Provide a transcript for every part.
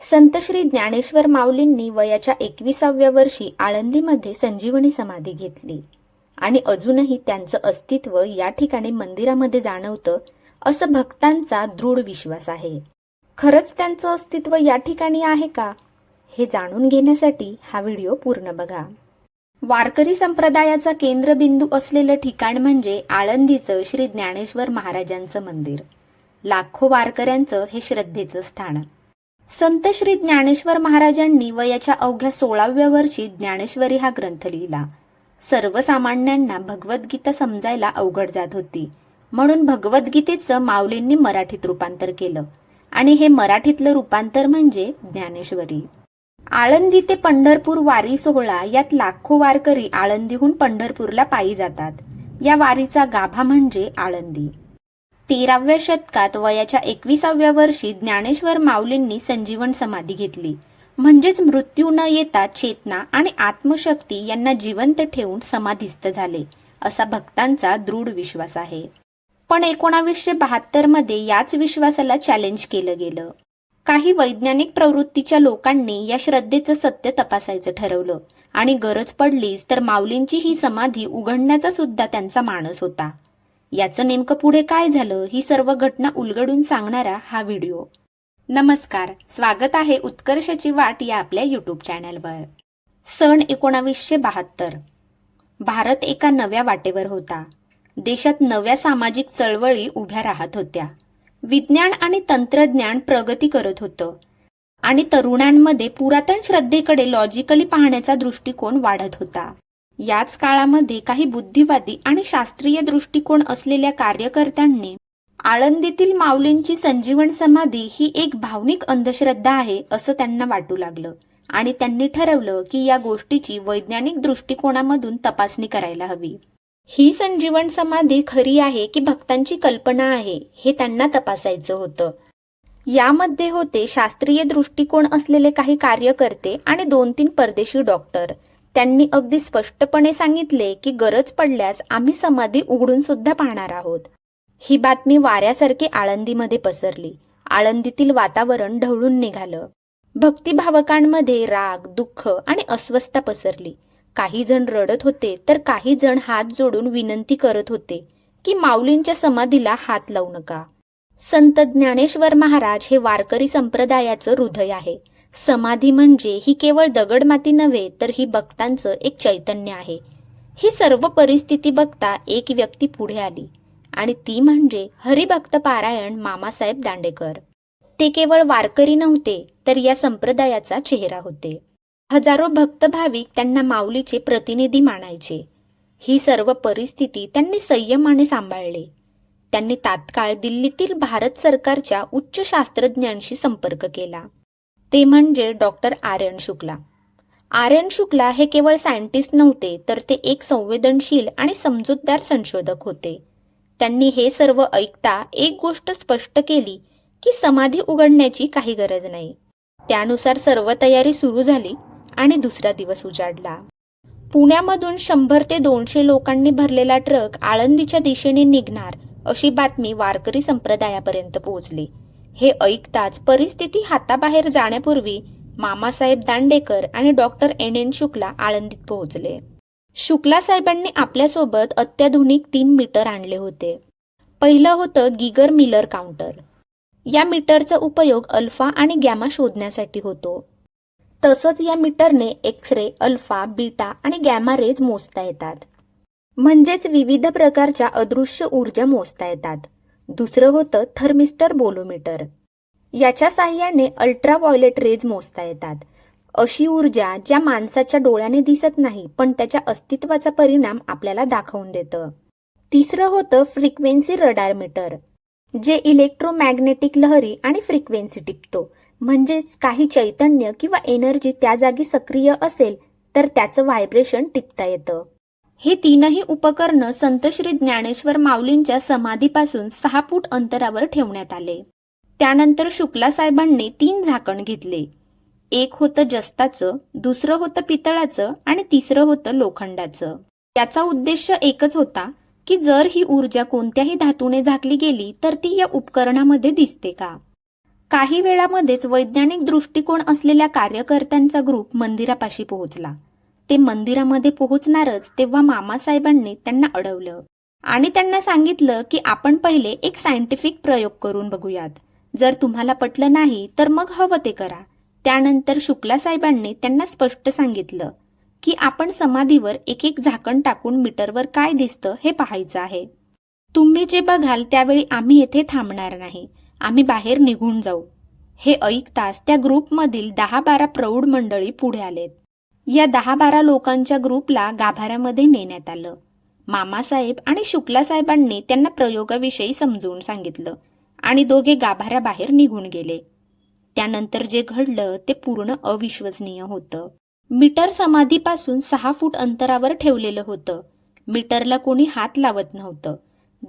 संत श्री ज्ञानेश्वर माऊलींनी वयाच्या एकविसाव्या वर्षी आळंदीमध्ये संजीवनी समाधी घेतली. आणि अजूनही त्यांचं अस्तित्व या ठिकाणी मंदिरामध्ये जाणवतं असं भक्तांचा दृढ विश्वास आहे. खरंच त्यांचं अस्तित्व या ठिकाणी आहे का? हे जाणून घेण्यासाठी हा व्हिडिओ पूर्ण बघा. वारकरी संप्रदायाचा केंद्रबिंदू असलेलं ठिकाण म्हणजे आळंदीचं श्री ज्ञानेश्वर महाराजांचं मंदिर. लाखो वारकऱ्यांचं हे श्रद्धेचं स्थान. संत श्री ज्ञानेश्वर महाराजांनी वयाच्या अवघ्या सोळाव्या वर्षी ज्ञानेश्वरी हा ग्रंथ लिहिला. सर्वसामान्यांना भगवद्गीता समजायला अवघड जात होती. म्हणून भगवद्गीतेचं माऊलींनी मराठीत रूपांतर केलं. आणि हे मराठीतलं रूपांतर म्हणजे ज्ञानेश्वरी. आळंदी ते पंढरपूर वारी सोहळा यात लाखो वारकरी आळंदीहून पंढरपूरला पायी जातात. या वारीचा गाभा म्हणजे आळंदी. तेराव्या शतकात वयाच्या एकविसाव्या वर्षी ज्ञानेश्वर माऊलींनी संजीवन समाधी घेतली. म्हणजेच मृत्यू न येता चेतना आणि आत्मशक्ती यांना जिवंत ठेवून समाधीस्थ झाले असा भक्तांचा दृढ विश्वास आहे. पण एकोणावीसशे बहात्तरमध्ये याच विश्वासाला चॅलेंज केलं गेलं. काही वैज्ञानिक प्रवृत्तीच्या लोकांनी या श्रद्धेचं सत्य तपासायचं ठरवलं आणि गरज पडलीच तर माऊलींची ही समाधी उघडण्याचा सुद्धा त्यांचा मानस होता. याचं नेमकं पुढे काय झालं ही सर्व घटना उलगडून सांगणारा हा व्हिडिओ. नमस्कार स्वागत आहे उत्कर्षाची वाट या आपल्या युट्यूब चॅनलवर सन एकोणावीसशे बहात्तर. भारत एका नव्या वाटेवर होता. देशात नव्या सामाजिक चळवळी उभ्या राहत होत्या. विज्ञान आणि तंत्रज्ञान प्रगती करत होतं. आणि तरुणांमध्ये पुरातन श्रद्धेकडे लॉजिकली पाहण्याचा दृष्टिकोन वाढत होता. याच काळामध्ये काही बुद्धिवादी आणि शास्त्रीय दृष्टिकोन असलेल्या कार्यकर्त्यांनी आळंदीतील माऊलींची संजीवन समाधी ही एक भावनिक अंधश्रद्धा आहे असं त्यांना वाटू लागलं. आणि त्यांनी ठरवलं की या गोष्टीची वैज्ञानिक दृष्टिकोनामधून तपासणी करायला हवी. ही संजीवन समाधी खरी आहे की भक्तांची कल्पना आहे हे त्यांना तपासायचं होतं. यामध्ये होते शास्त्रीय दृष्टिकोन असलेले काही कार्यकर्ते आणि दोन तीन परदेशी डॉक्टर. त्यांनी अगदी स्पष्टपणे सांगितले की गरज पडल्यास आम्ही समाधी उघडून सुद्धा पाहणार आहोत. ही बातमी वाऱ्यासारखी आळंदीमध्ये पसरली. आळंदीतील वातावरण ढवळून निघालं. भक्तिभावकांमध्ये राग दुःख आणि अस्वस्थता पसरली. काही जण रडत होते तर काही जण हात जोडून विनंती करत होते की माऊलींच्या समाधीला हात लावू नका. संत ज्ञानेश्वर महाराज हे वारकरी संप्रदायाचं हृदय आहे. समाधी म्हणजे ही केवळ दगडमाती नव्हे तर ही भक्तांचं एक चैतन्य आहे. ही सर्व परिस्थिती बघता एक व्यक्ती पुढे आली आणि ती म्हणजे हरिभक्त पारायण मामासाहेब दांडेकर. ते केवळ वारकरी नव्हते तर या संप्रदायाचा चेहरा होते. हजारो भक्त भाविक त्यांना माऊलीचे प्रतिनिधी मानायचे. ही सर्व परिस्थिती त्यांनी संयमाने सांभाळले. त्यांनी तात्काळ दिल्लीतील भारत सरकारच्या उच्च शास्त्रज्ञांशी संपर्क केला. ते म्हणजे डॉक्टर आर्यन शुक्ला. आर्यन शुक्ला हे केवळ सायंटिस्ट नव्हते तर ते एक संवेदनशील आणि समजूतदार संशोधक होते. त्यांनी हे सर्व ऐकता एक गोष्ट स्पष्ट केली की समाधी उघडण्याची काही गरज नाही. त्यानुसार सर्व तयारी सुरू झाली आणि दुसरा दिवस उजाडला. पुण्यामधून शंभर ते दोनशे लोकांनी भरलेला ट्रक आळंदीच्या दिशेने निघणार अशी बातमी वारकरी संप्रदायापर्यंत पोहोचली. हे ऐकताच परिस्थिती हाताबाहेर जाण्यापूर्वी मामासाहेब दांडेकर आणि डॉक्टर एन एन शुक्ला आळंदीत पोहोचले. शुक्ला साहेबांनी आपल्यासोबत अत्याधुनिक तीन मीटर आणले होते. पहिलं होतं गिगर मिलर काउंटर. या मीटरचा उपयोग अल्फा आणि गॅमा शोधण्यासाठी होतो. तसंच या मीटरने एक्स रे अल्फा बीटा आणि गॅमा रेज मोजता येतात. म्हणजेच विविध प्रकारच्या अदृश्य ऊर्जा मोजता येतात. दुसरं होतं थर्मिस्टर बोलोमीटर. याच्या साह्याने अल्ट्राव्हायलेट रेज मोजता येतात. अशी ऊर्जा ज्या माणसाच्या डोळ्याने दिसत नाही पण त्याच्या अस्तित्वाचा परिणाम आपल्याला दाखवून देतं. तिसरं होतं फ्रिक्वेन्सी रडार मीटर जे इलेक्ट्रोमॅग्नेटिक लहरी आणि फ्रिक्वेन्सी टिपतो. म्हणजेच काही चैतन्य किंवा एनर्जी त्या जागी सक्रिय असेल तर त्याचं व्हायब्रेशन टिपता येतं. हे तीनही उपकरणं संतश्री ज्ञानेश्वर माऊलींच्या समाधीपासून सहा फूट अंतरावर ठेवण्यात आले. त्यानंतर शुक्ला साहेबांनी तीन झाकण घेतले. एक होतं जस्ताचं दुसरं होतं पितळाचं आणि तिसरं होतं लोखंडाचं. याचा उद्देश एकच होता की जर ही ऊर्जा कोणत्याही धातूने झाकली गेली तर ती या उपकरणामध्ये दिसते का? काही वेळामध्येच वैज्ञानिक दृष्टिकोन असलेल्या कार्यकर्त्यांचा ग्रुप मंदिरापाशी पोहोचला. ते मंदिरामध्ये पोहोचणारच तेव्हा मामासाहेबांनी त्यांना अडवलं. आणि त्यांना सांगितलं की आपण पहिले एक सायंटिफिक प्रयोग करून बघूयात. जर तुम्हाला पटलं नाही तर मग हवं ते करा. त्यानंतर शुक्ला साहेबांनी त्यांना स्पष्ट सांगितलं की आपण समाधीवर एक एक झाकण टाकून मीटरवर काय दिसतं हे पाहायचं आहे. तुम्ही जे बघाल त्यावेळी आम्ही येथे थांबणार नाही. आम्ही बाहेर निघून जाऊ. हे ऐकताच त्या ग्रुपमधील दहा बारा प्रौढ मंडळी पुढे आलेत. या दहा बारा लोकांच्या ग्रुपला गाभाऱ्यामध्ये नेण्यात आलं. मामासाहेब आणि शुक्ला साहेबांनी त्यांना प्रयोगाविषयी समजवून सांगितलं आणि दोघे गाभाऱ्याबाहेर निघून गेले. त्यानंतर जे घडलं ते पूर्ण अविश्वसनीय होतं. मीटर समाधीपासून सहा फूट अंतरावर ठेवलेलं होतं. मीटरला कोणी हात लावत नव्हतं.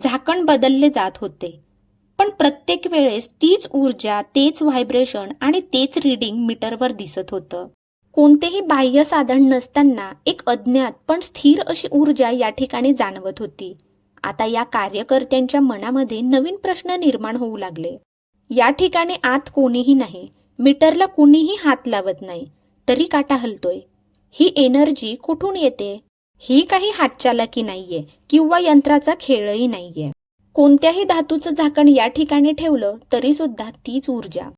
झाकण बदलले जात होते. पण प्रत्येक वेळेस तीच ऊर्जा तेच व्हायब्रेशन आणि तेच रीडिंग मीटरवर दिसत होतं. कोणतेही बाह्य साधन नसताना एक अज्ञात पण स्थिर अशी ऊर्जा या ठिकाणी जाणवत होती. आता या कार्यकर्त्यांच्या मनामध्ये नवीन प्रश्न निर्माण होऊ लागले. या ठिकाणी आत कोणीही नाही मीटरला कुणीही हात लावत नाही तरी काटा हलतोय. ही एनर्जी कुठून येते? ही काही हातचालाकी नाहीये किंवा यंत्राचा खेळही नाहीये. कोणत्याही धातूचं झाकण या ठिकाणी ठेवलं तरी सुद्धा तीच ऊर्जा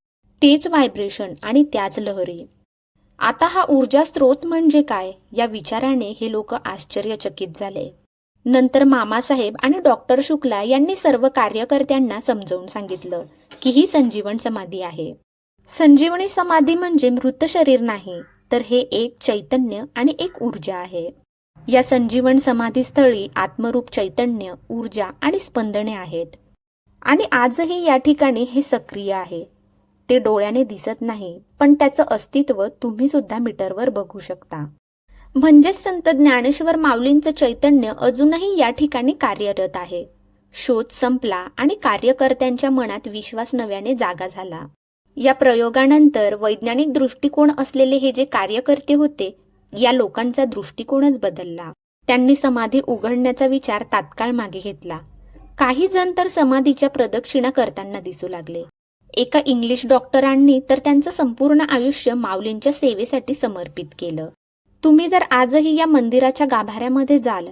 तेच व्हायब्रेशन आणि त्याच लहरी. आता हा ऊर्जा स्रोत म्हणजे काय? या विचाराने हे लोक आश्चर्यचकित झाले. नंतर मामासाहेब आणि डॉक्टर शुक्ला यांनी सर्व कार्यकर्त्यांना समजावून सांगितलं की ही संजीवन समाधी आहे. संजीवनी समाधी म्हणजे मृत शरीर नाही तर हे एक चैतन्य आणि एक ऊर्जा आहे. या संजीवन समाधीस्थळी आत्मरूप चैतन्य ऊर्जा आणि स्पंदने आहेत. आणि आजही या ठिकाणी हे सक्रिय आहे. ते डोळ्याने दिसत नाही पण त्याचं अस्तित्व तुम्ही सुद्धा मीटरवर बघू शकता. म्हणजेच संत ज्ञानेश्वर माऊलींचं चैतन्य अजूनही या ठिकाणी कार्यरत आहे. शोध संपला आणि कार्यकर्त्यांच्या मनात विश्वास नव्याने जागा झाला. या प्रयोगानंतर वैज्ञानिक दृष्टिकोन असलेले हे जे कार्यकर्ते होते या लोकांचा दृष्टिकोनच बदलला. त्यांनी समाधी उघडण्याचा विचार तात्काळ मागे घेतला. काही जण तर समाधीच्या प्रदक्षिणा करताना दिसू लागले. एका इंग्लिश डॉक्टरांनी तर त्यांचं संपूर्ण आयुष्य माऊलींच्या सेवेसाठी समर्पित केलं. तुम्ही जर आजही या मंदिराच्या गाभाऱ्यामध्ये जाल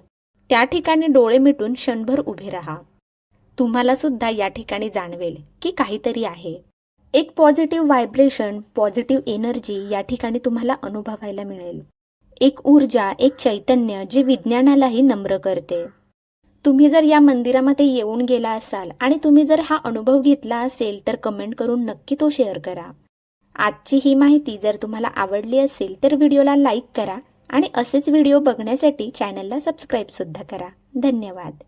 त्या ठिकाणी डोळे मिटून क्षणभर उभे राहा. तुम्हाला सुद्धा या ठिकाणी जाणवेल की काहीतरी आहे. एक पॉझिटिव्ह व्हायब्रेशन पॉझिटिव्ह एनर्जी या ठिकाणी तुम्हाला अनुभवायला मिळेल. एक ऊर्जा एक चैतन्य जे विज्ञानालाही नम्र करते. तुम्ही जर या मंदिरामध्ये येऊन गेला असाल आणि तुम्ही जर हा अनुभव घेतला असेल तर कमेंट करून नक्की तो शेअर करा. आजची ही माहिती जर तुम्हाला आवडली असेल तर व्हिडिओला लाईक करा आणि असेच व्हिडिओ बघण्यासाठी चॅनलला सबस्क्राईबसुद्धा करा. धन्यवाद.